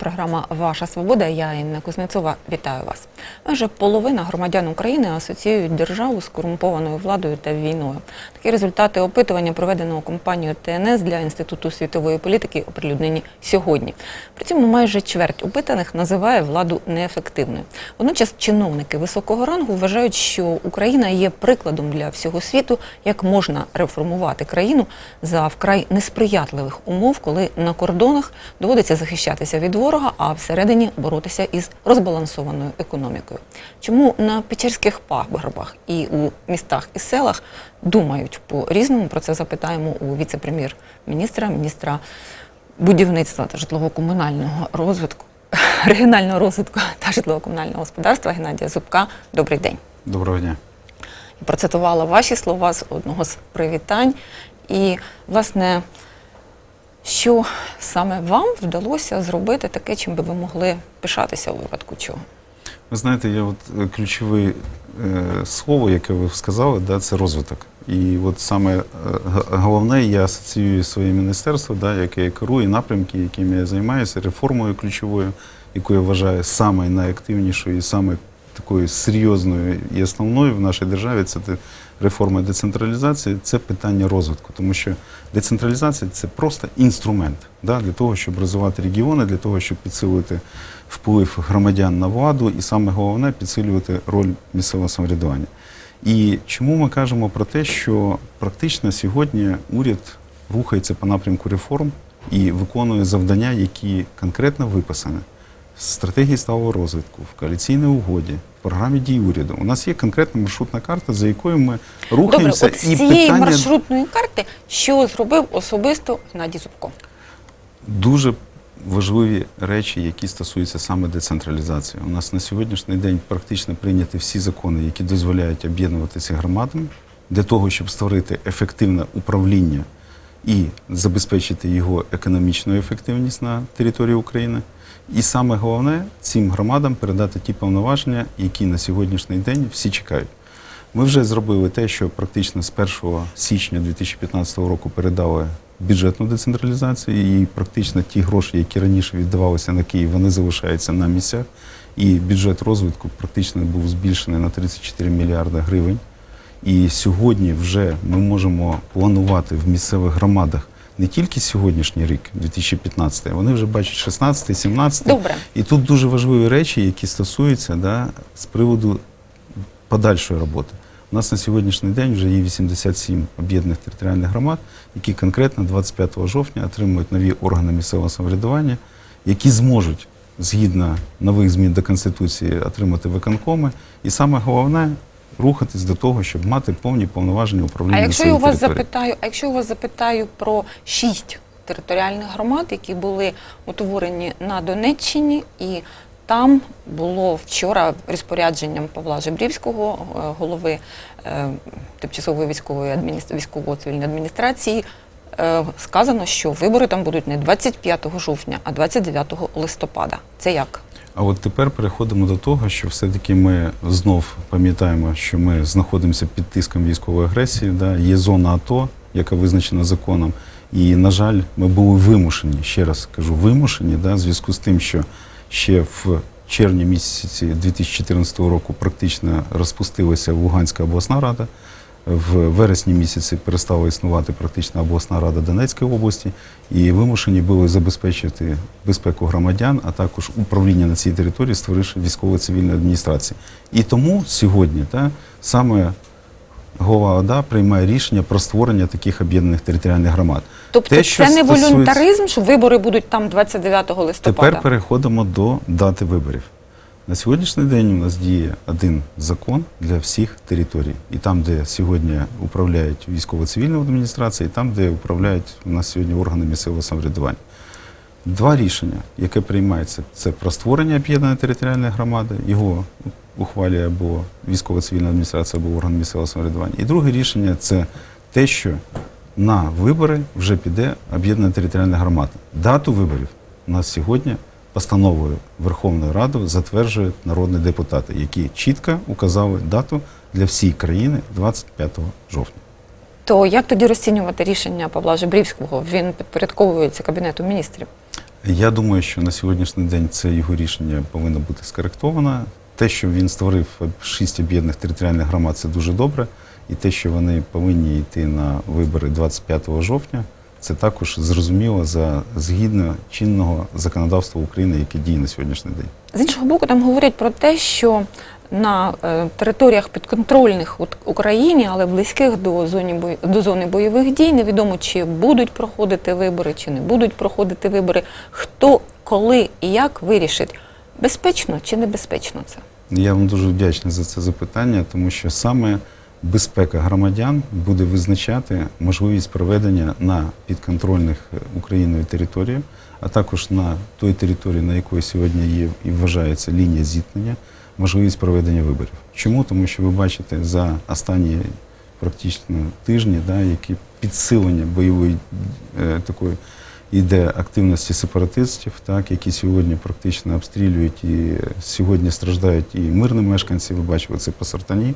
програма Ваша свобода. Я Інна Кузнецова. Вітаю вас. Майже половина громадян України асоціюють державу з корумпованою владою та війною. Такі результати опитування, проведеного компанією ТНС для Інституту світової політики, оприлюднені сьогодні. При цьому майже чверть опитаних називає владу неефективною. Водночас чиновники високого рангу вважають, що Україна є прикладом для всього світу, як можна реформувати країну за вкрай несприятливих умов, коли на кордонах доводиться захищатися від ворога, а всередині боротися із розбалансованою економікою. Чому на Печерських пагорбах і у містах і селах думають по різному? Про це запитаємо у віце-прем'єр-міністра, міністра будівництва та житлово-комунального розвитку, регіонального розвитку та житлово-комунального господарства Геннадія Зубка. Добрий день. Доброго дня. Процитувала ваші слова з одного з привітань. І, власне, що саме вам вдалося зробити таке, чим би ви могли пишатися у випадку чого? Ви знаєте, я от е, ключове е, слово, яке ви сказали, да, це розвиток. І от саме е, головне, я асоціюю своє міністерство, да, яке я керую, напрямки, якими я займаюся, реформою ключовою, яку я вважаю найактивнішою і саме такою серйозною і основною в нашій державі, це реформа децентралізації, це питання розвитку. Тому що децентралізація це просто інструмент да, для того, щоб розвивати регіони, для того, щоб підсилити вплив громадян на владу, і саме головне підсилювати роль місцевого самоврядування. І чому ми кажемо про те, що практично сьогодні уряд рухається по напрямку реформ і виконує завдання, які конкретно виписані в стратегії сталого розвитку, в коаліційній угоді, в програмі дій уряду. У нас є конкретна маршрутна карта, за якою ми Добре, рухаємося. от з цієї маршрутної карти, що зробив особисто Геннадій Зубко? дуже важливі речі, які стосуються саме децентралізації. У нас на сьогоднішній день практично прийняті всі закони, які дозволяють об'єднуватися громадам для того, щоб створити ефективне управління і забезпечити його економічну ефективність на території України. І саме головне цим громадам передати ті повноваження, які на сьогоднішній день всі чекають. Ми вже зробили те, що практично з 1 січня 2015 року передали бюджетну децентралізацію, і практично ті гроші, які раніше віддавалися на Київ, вони залишаються на місцях. І бюджет розвитку практично був збільшений на 34 мільярди гривень. І сьогодні вже ми можемо планувати в місцевих громадах не тільки сьогоднішній рік, 2015, а вони вже бачать 16, 17. Добре. І тут дуже важливі речі, які стосуються да, з приводу подальшої роботи. У нас на сьогоднішній день вже є 87 об'єднаних територіальних громад, які конкретно 25 жовтня отримують нові органи місцевого самоврядування, які зможуть згідно нових змін до Конституції отримати виконкоми. І саме головне рухатись до того, щоб мати повні повноваження управління А якщо я у вас території. запитаю, а якщо я у вас запитаю про шість територіальних громад, які були утворені на Донеччині, і там було вчора розпорядженням Павла Жебрівського, е, голови е, тимчасової військової адміністр... військово-цивільної адміністрації, сказано, що вибори там будуть не 25 жовтня, а 29 листопада. Це як? А от тепер переходимо до того, що все-таки ми знов пам'ятаємо, що ми знаходимося під тиском військової агресії. Да? Є зона АТО, яка визначена законом. І, на жаль, ми були вимушені, ще раз кажу, вимушені, да, в зв'язку з тим, що ще в червні місяці 2014 року практично розпустилася Луганська обласна рада. В вересні місяці перестала існувати практично обласна рада Донецької області, і вимушені були забезпечити безпеку громадян, а також управління на цій території, створивши військово-цивільну адміністрацію. І тому сьогодні та, саме голова ОДА приймає рішення про створення таких об'єднаних територіальних громад. Тобто Те, що це не стосується- волюнтаризм, що вибори будуть там 29 листопада? Тепер переходимо до дати виборів. На сьогоднішній день у нас діє один закон для всіх територій. І там, де сьогодні управляють військово-цивільні адміністрації, і там, де управляють у нас сьогодні органи місцевого самоврядування. Два рішення, яке приймається, це про створення об'єднаної територіальної громади, його ухвалює або військово-цивільна адміністрація, або орган місцевого самоврядування. І друге рішення це те, що на вибори вже піде об'єднана територіальна громада. Дату виборів у нас сьогодні постановою Верховної Ради затверджують народні депутати, які чітко указали дату для всієї країни 25 жовтня. То як тоді розцінювати рішення Павла Жебрівського? Він підпорядковується Кабінету міністрів. Я думаю, що на сьогоднішній день це його рішення повинно бути скоректовано. Те, що він створив шість об'єднаних територіальних громад, це дуже добре. І те, що вони повинні йти на вибори 25 жовтня, це також зрозуміло за згідно чинного законодавства України, яке діє на сьогоднішній день. З іншого боку, там говорять про те, що на е, територіях підконтрольних Україні, але близьких до зоні до зони бойових дій, невідомо чи будуть проходити вибори, чи не будуть проходити вибори. Хто, коли і як вирішить, безпечно чи небезпечно це? Я вам дуже вдячний за це запитання, тому що саме безпека громадян буде визначати можливість проведення на підконтрольних е, Україною територіях, а також на той території, на якої сьогодні є і вважається лінія зіткнення, можливість проведення виборів. Чому? Тому що ви бачите за останні практично тижні, да, які підсилення бойової е, такої йде активності сепаратистів, так, які сьогодні практично обстрілюють і сьогодні страждають і мирні мешканці. Ви бачили це по Сартані,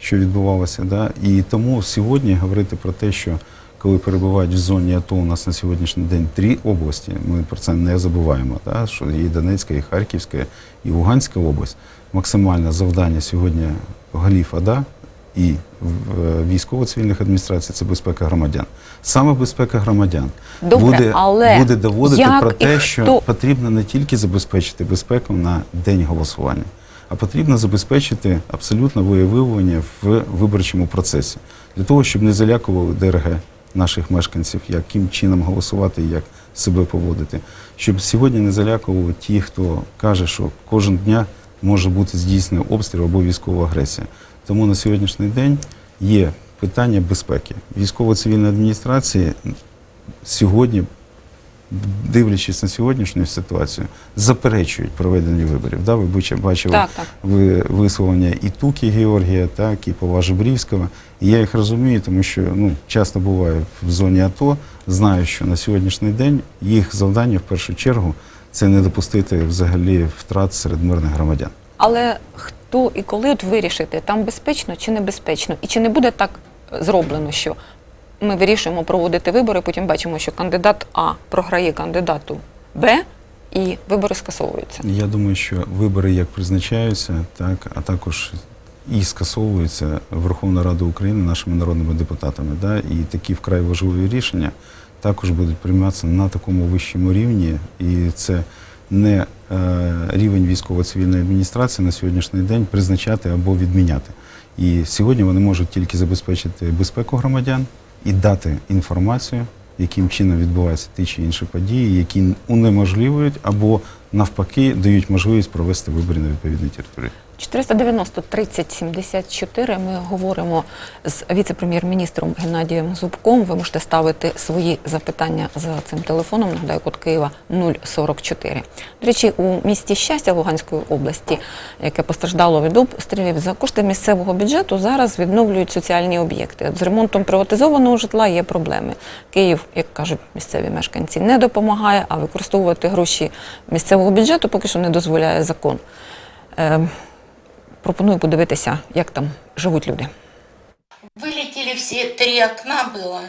що відбувалося. Да? І тому сьогодні говорити про те, що коли перебувають в зоні АТО, у нас на сьогоднішній день три області, ми про це не забуваємо, да? що є і Донецька, і Харківська, і Луганська область. Максимальне завдання сьогодні голів АДА і е, військово-цивільних адміністрацій це безпека громадян. Саме безпека громадян Добре, буде, але буде доводити про те, хто? що потрібно не тільки забезпечити безпеку на день голосування, а потрібно забезпечити абсолютно виявлення в виборчому процесі для того, щоб не залякували ДРГ наших мешканців, яким чином голосувати і як себе поводити, щоб сьогодні не залякували ті, хто каже, що кожен дня може бути здійснений обстріл або військова агресія. Тому на сьогоднішній день є питання безпеки. Військово-цивільної адміністрації сьогодні, дивлячись на сьогоднішню ситуацію, заперечують проведення виборів. Да, ви бачи- бачили Так, так. ви висловлення і Туки Георгія, так і Павла Жебрівського. І я їх розумію, тому що ну, часто буваю в зоні АТО, знаю, що на сьогоднішній день їх завдання в першу чергу це не допустити взагалі втрат серед мирних громадян. Але хто і коли от вирішити, там безпечно чи небезпечно? І чи не буде так зроблено, що ми вирішуємо проводити вибори, потім бачимо, що кандидат А програє кандидату Б, і вибори скасовуються. Я думаю, що вибори як призначаються, так а також і скасовуються Верховна Рада України нашими народними депутатами. Да, і такі вкрай важливі рішення також будуть прийматися на такому вищому рівні, і це не е, рівень військово-цивільної адміністрації на сьогоднішній день призначати або відміняти. І сьогодні вони можуть тільки забезпечити безпеку громадян і дати інформацію, яким чином відбуваються ті чи інші події, які унеможливують або навпаки дають можливість провести вибори на відповідній території. 490 30 74 Ми говоримо з віце-прем'єр-міністром Геннадієм Зубком. Ви можете ставити свої запитання за цим телефоном. Нагадаю, код Києва 044. До речі, у місті щастя Луганської області, яке постраждало від обстрілів, за кошти місцевого бюджету зараз відновлюють соціальні об'єкти. З ремонтом приватизованого житла є проблеми. Київ, як кажуть місцеві мешканці, не допомагає, а використовувати гроші місцевого бюджету поки що не дозволяє закон. Ем, Пропоную подивитися, як там живуть люди. Вылетели все три окна было,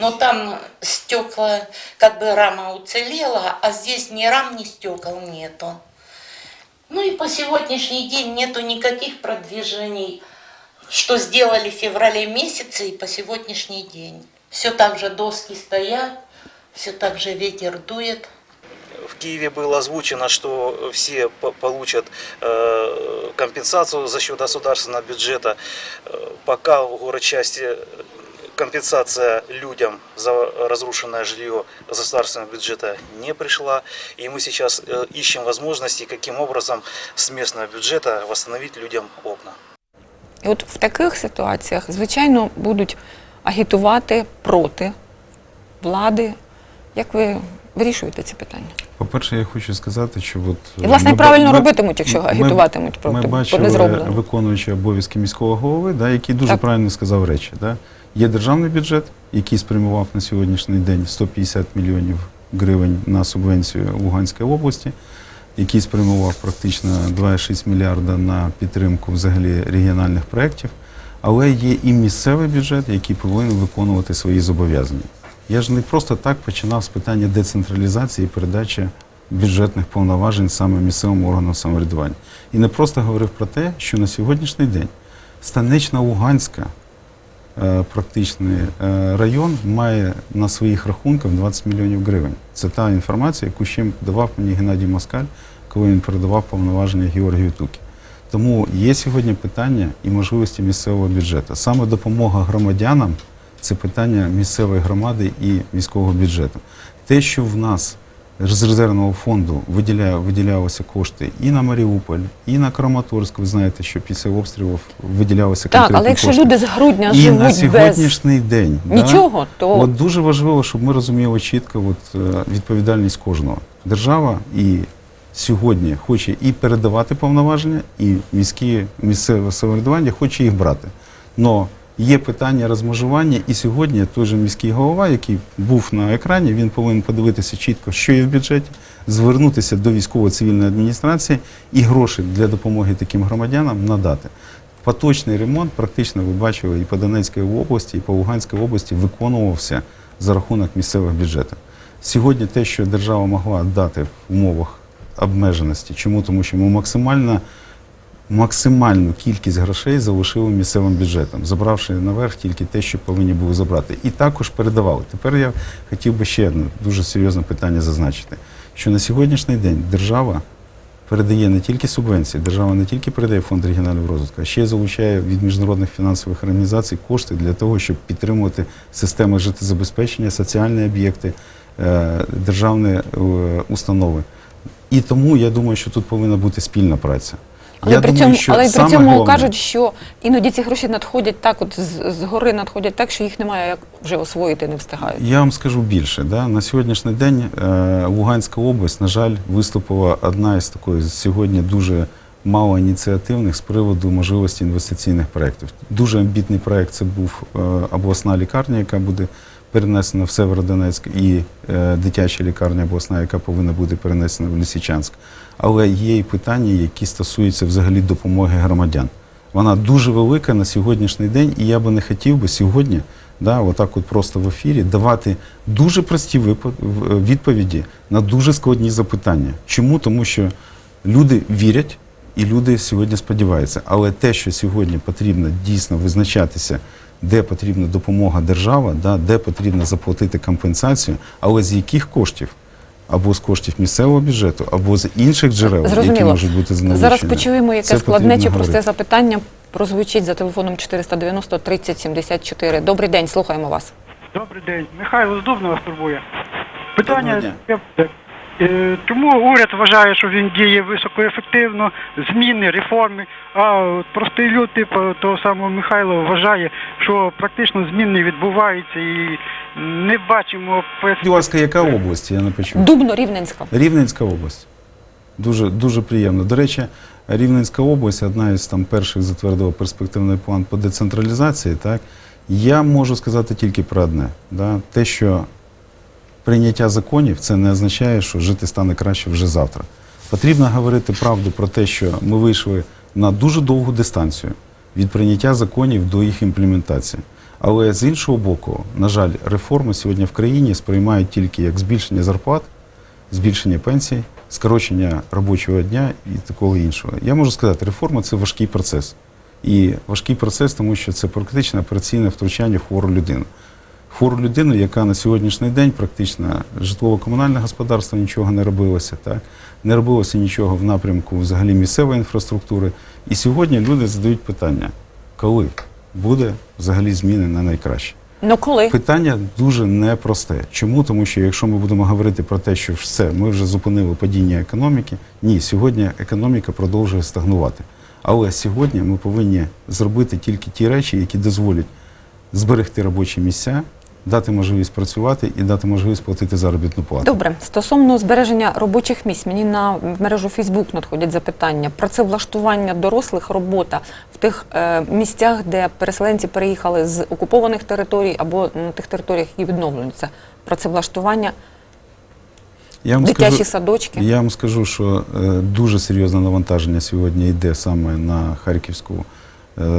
но там стекла, как бы рама уцелела, а здесь ни рам, ни стекол нету. Ну и по сегодняшний день нету никаких продвижений, что сделали в феврале месяце и по сегодняшний день. Все так же доски стоят, все так же ветер дует. В Киеве было озвучено, что все по- получат э, компенсацию за счет государственного бюджета. Э, Пока в город-части компенсация людям за разрушенное жилье государственного бюджета не пришла. И мы сейчас э, ищем возможности, каким образом с местного бюджета восстановить людям окна. І от в таких ситуаціях, звичайно, будуть агітувати проти влади. Як ви вирішуєте ці питання? По-перше, я хочу сказати, що от І, власне, ми правильно ми- робитимуть, якщо агітуватимуть проти, Ми бачили зроблено. виконуючи обов'язки міського голови, да, який дуже Так. правильно сказав речі. Да. Є державний бюджет, який спрямував на сьогоднішній день 150 мільйонів гривень на субвенцію Луганської області, який спрямував практично 2,6 мільярда на підтримку взагалі регіональних проєктів. Але є і місцевий бюджет, який повинен виконувати свої зобов'язання. Я ж не просто так починав з питання децентралізації і передачі бюджетних повноважень саме місцевим органам самоврядування. І не просто говорив про те, що на сьогоднішній день станична Луганська е, практичний е, район має на своїх рахунках 20 мільйонів гривень. Це та інформація, яку ще давав мені Геннадій Москаль, коли він передавав повноваження Георгію Тукі. Тому є сьогодні питання і можливості місцевого бюджету. Саме допомога громадянам це питання місцевої громади і міського бюджету. Те, що в нас з резервного фонду виділялися кошти і на Маріуполь, і на Краматорськ. Ви знаєте, що після обстрілів виділялися Так, але якщо кошти. люди з грудня і живуть на без сьогоднішній день да, нічого, то От дуже важливо, щоб ми розуміли чітко от, е, відповідальність кожного. Держава і сьогодні хоче і передавати повноваження, і міські місцеве самоврядування хоче їх брати. Но є питання розмежування, і сьогодні той же міський голова, який був на екрані, він повинен подивитися чітко, що є в бюджеті, звернутися до військово-цивільної адміністрації і гроші для допомоги таким громадянам надати. Поточний ремонт, практично ви бачили, і по Донецькій області, і по Луганській області виконувався за рахунок місцевих бюджетів. Сьогодні те, що держава могла дати в умовах обмеженості. Чому? Тому що ми максимально, максимальну кількість грошей залишили місцевим бюджетом, забравши наверх тільки те, що повинні були забрати. І також передавали. Тепер я хотів би ще одне дуже серйозне питання зазначити, що на сьогоднішній день держава передає не тільки субвенції, держава не тільки передає фонд регіонального розвитку, а ще й залучає від міжнародних фінансових організацій кошти для того, щоб підтримувати системи життєзабезпечення, соціальні об'єкти, е, державні е, установи. І тому я думаю, що тут повинна бути спільна праця. Але я при думаю, цьому, що але при саме цьому головне- кажуть, що іноді ці гроші надходять так, от з, з гори надходять так, що їх немає як вже освоїти, не встигають. Я вам скажу більше. Да? На сьогоднішній день е, Луганська область, на жаль, виступила одна із такої сьогодні дуже мало ініціативних з приводу можливості інвестиційних проєктів. Дуже амбітний проєкт це був е, обласна лікарня, яка буде перенесена в Северодонецьк, і е, дитяча лікарня обласна, яка повинна бути перенесена в Лисичанськ. Але є і питання, які стосуються взагалі допомоги громадян. Вона дуже велика на сьогоднішній день, і я би не хотів би сьогодні, да, отак от просто в ефірі, давати дуже прості відповіді на дуже складні запитання. Чому? Тому що люди вірять і люди сьогодні сподіваються. Але те, що сьогодні потрібно дійсно визначатися, де потрібна допомога держава, да, де потрібно заплатити компенсацію, але з яких коштів? Або з коштів місцевого бюджету, або з інших джерел, які можуть бути залучені. Зараз почуємо, яке Це складне чи просте запитання. Прозвучить за телефоном 490 30 74. Добрий день, слухаємо вас. Добрий день. Михайло з Дубна вас турбує. Питання Е, Чому уряд вважає, що він діє високоефективно, зміни, реформи, а простий люд, типу того самого Михайла, вважає, що практично змін не відбуваються і не бачимо Будь ласка, яка область? Я не почув. Дубно Рівненська. Рівненська область. Дуже, дуже приємно. До речі, Рівненська область одна із там перших затвердила перспективний план по децентралізації. Так? Я можу сказати тільки про одне. Да? Те, що прийняття законів, це не означає, що жити стане краще вже завтра. Потрібно говорити правду про те, що ми вийшли на дуже довгу дистанцію від прийняття законів до їх імплементації. Але з іншого боку, на жаль, реформи сьогодні в країні сприймають тільки як збільшення зарплат, збільшення пенсій, скорочення робочого дня і такого іншого. Я можу сказати, реформа це важкий процес. І важкий процес, тому що це практично операційне втручання в хвору людину. Хвору людину, яка на сьогоднішній день практично житлово-комунальне господарство нічого не робилося, так? не робилося нічого в напрямку взагалі місцевої інфраструктури. І сьогодні люди задають питання, коли буде взагалі зміни на найкраще. Ну коли? Питання дуже непросте. Чому? Тому що якщо ми будемо говорити про те, що все, ми вже зупинили падіння економіки, ні, сьогодні економіка продовжує стагнувати. Але сьогодні ми повинні зробити тільки ті речі, які дозволять зберегти робочі місця, дати можливість працювати і дати можливість платити заробітну плату. Добре, стосовно збереження робочих місць, мені на в мережу Фейсбук надходять запитання. Працевлаштування дорослих робота в тих е, місцях, де переселенці переїхали з окупованих територій або на тих територіях, які відновлюються. Працевлаштування, Я вам дитячі скажу, садочки. Я вам скажу, що е, дуже серйозне навантаження сьогодні йде саме на Харківську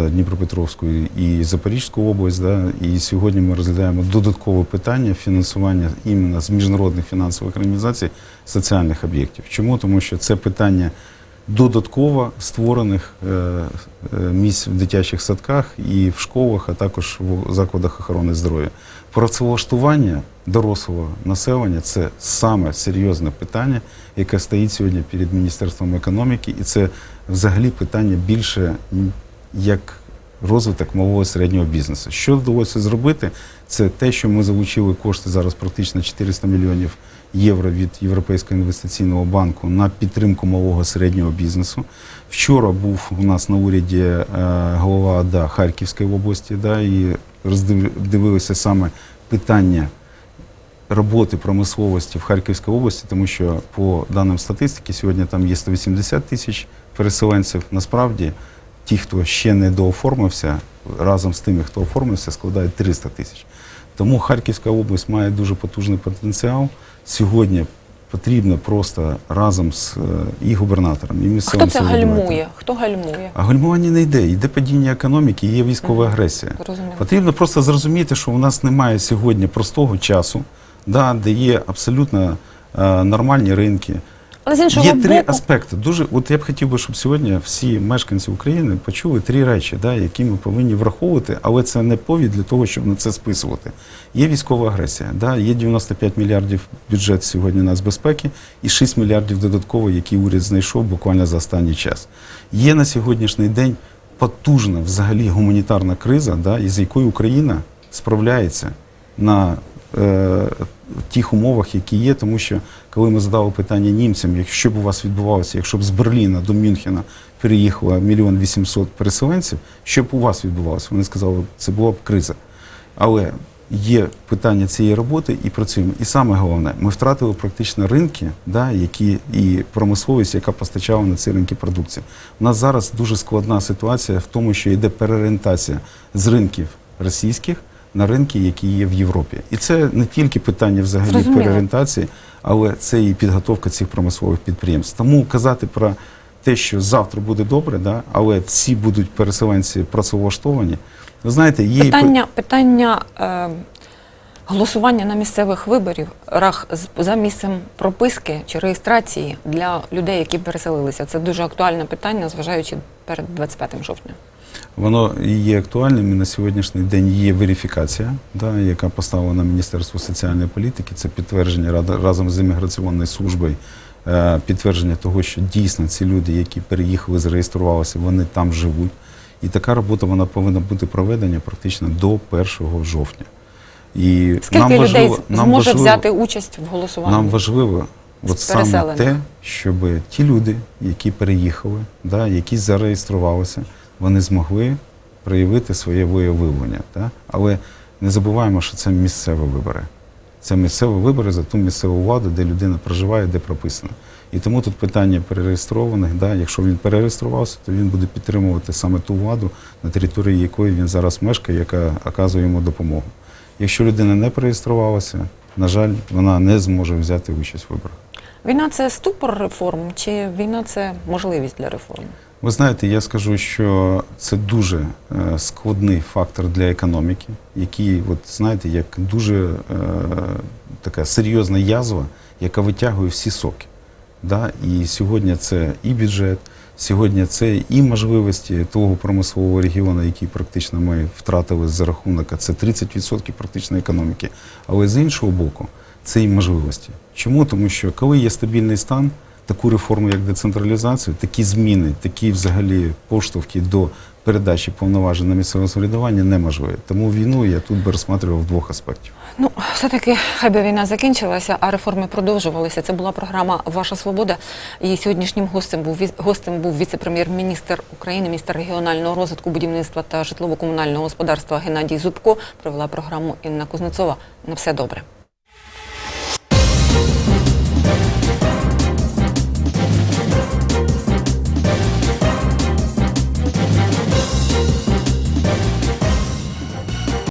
Дніпропетровську і Запорізьку область. Да, і сьогодні ми розглядаємо додаткове питання фінансування іменно з міжнародних фінансових організацій соціальних об'єктів. Чому? Тому що це питання додатково створених е, е, місць в дитячих садках і в школах, а також в закладах охорони здоров'я. Працевлаштування дорослого населення це саме серйозне питання, яке стоїть сьогодні перед Міністерством економіки, і це взагалі питання більше як розвиток малого і середнього бізнесу. Що вдалося зробити? Це те, що ми залучили кошти зараз практично 400 мільйонів євро від Європейського інвестиційного банку на підтримку малого і середнього бізнесу. Вчора був у нас на уряді е, голова ОДА Харківської області, да, і роздивилися саме питання роботи промисловості в Харківській області, тому що по даним статистики сьогодні там є 180 тисяч переселенців. Насправді ті, хто ще не дооформився, разом з тими, хто оформився, складають 300 тисяч. Тому Харківська область має дуже потужний потенціал. Сьогодні потрібно просто разом з е, і губернатором, і місцевим хто це гальмує? Хто гальмує? А гальмування не йде, йде падіння економіки, є військова агресія. Зрозуміло. Потрібно просто зрозуміти, що у нас немає сьогодні простого часу, да, де є абсолютно е, нормальні ринки. Але з іншого Є боку, три аспекти. Дуже, от я б хотів би, щоб сьогодні всі мешканці України почули три речі, да, які ми повинні враховувати, але це не повід для того, щоб на це списувати. Є військова агресія, да, є 95 мільярдів бюджет сьогодні нацбезпеки і 6 мільярдів додатково, які уряд знайшов буквально за останній час. Є на сьогоднішній день потужна взагалі гуманітарна криза, да, із якою Україна справляється на тих умовах, які є, тому що коли ми задали питання німцям, якщо б у вас відбувалося, якщо б з Берліна до Мюнхена переїхало мільйон вісімсот переселенців, що б у вас відбувалося? Вони сказали, це була б криза. Але є питання цієї роботи і працюємо. І саме головне, ми втратили практично ринки, да, які і промисловість, яка постачала на ці ринки продукцію. У нас зараз дуже складна ситуація в тому, що йде переорієнтація з ринків російських на ринки, які є в Європі. І це не тільки питання взагалі Зрозуміло. переорієнтації, але це і підготовка цих промислових підприємств. Тому казати про те, що завтра буде добре, да, але всі будуть переселенці працевлаштовані. Ви знаєте, є питання, питання е, голосування на місцевих виборів рах за місцем прописки чи реєстрації для людей, які переселилися. Це дуже актуальне питання, зважаючи перед 25 жовтня. Воно є актуальним. І на сьогоднішній день є верифікація, да, яка поставлена Міністерство соціальної політики. Це підтвердження разом з імміграційною службою, е, підтвердження того, що дійсно ці люди, які переїхали, зареєструвалися, вони там живуть. І така робота вона повинна бути проведена практично до 1 жовтня. І Скільки людей нам зможе важливо- взяти участь в голосуванні? нам важливо от саме те, щоб ті люди, які переїхали, да, які зареєструвалися, вони змогли проявити своє волевиявлення. Да? Але не забуваємо, що це місцеві вибори. Це місцеві вибори за ту місцеву владу, де людина проживає, де прописана. І тому тут питання перереєстрованих. Да? Якщо він перереєструвався, то він буде підтримувати саме ту владу, на території якої він зараз мешкає, яка оказує йому допомогу. Якщо людина не перереєструвалася, на жаль, вона не зможе взяти участь в виборах. Війна це ступор реформ, чи війна це можливість для реформ? Ви знаєте, я скажу, що це дуже е, складний фактор для економіки, який, от знаєте, як дуже е, така серйозна язва, яка витягує всі соки. Да? І сьогодні це і бюджет, сьогодні це і можливості того промислового регіону, який практично ми втратили за рахунок, це 30% практично економіки. Але з іншого боку, це і можливості. Чому? Тому що коли є стабільний стан, таку реформу, як децентралізацію, такі зміни, такі взагалі поштовхи до передачі повноважень на місцеве самоврядування неможливі. Тому війну я тут би розсматривав двох аспектів. Ну, все-таки хай би війна закінчилася, а реформи продовжувалися. Це була програма Ваша свобода. І сьогоднішнім гостем був гостем був віце-прем'єр-міністр України, міністр регіонального розвитку, будівництва та житлово-комунального господарства Геннадій Зубко. Провела програму Інна Кузнецова. На все добре.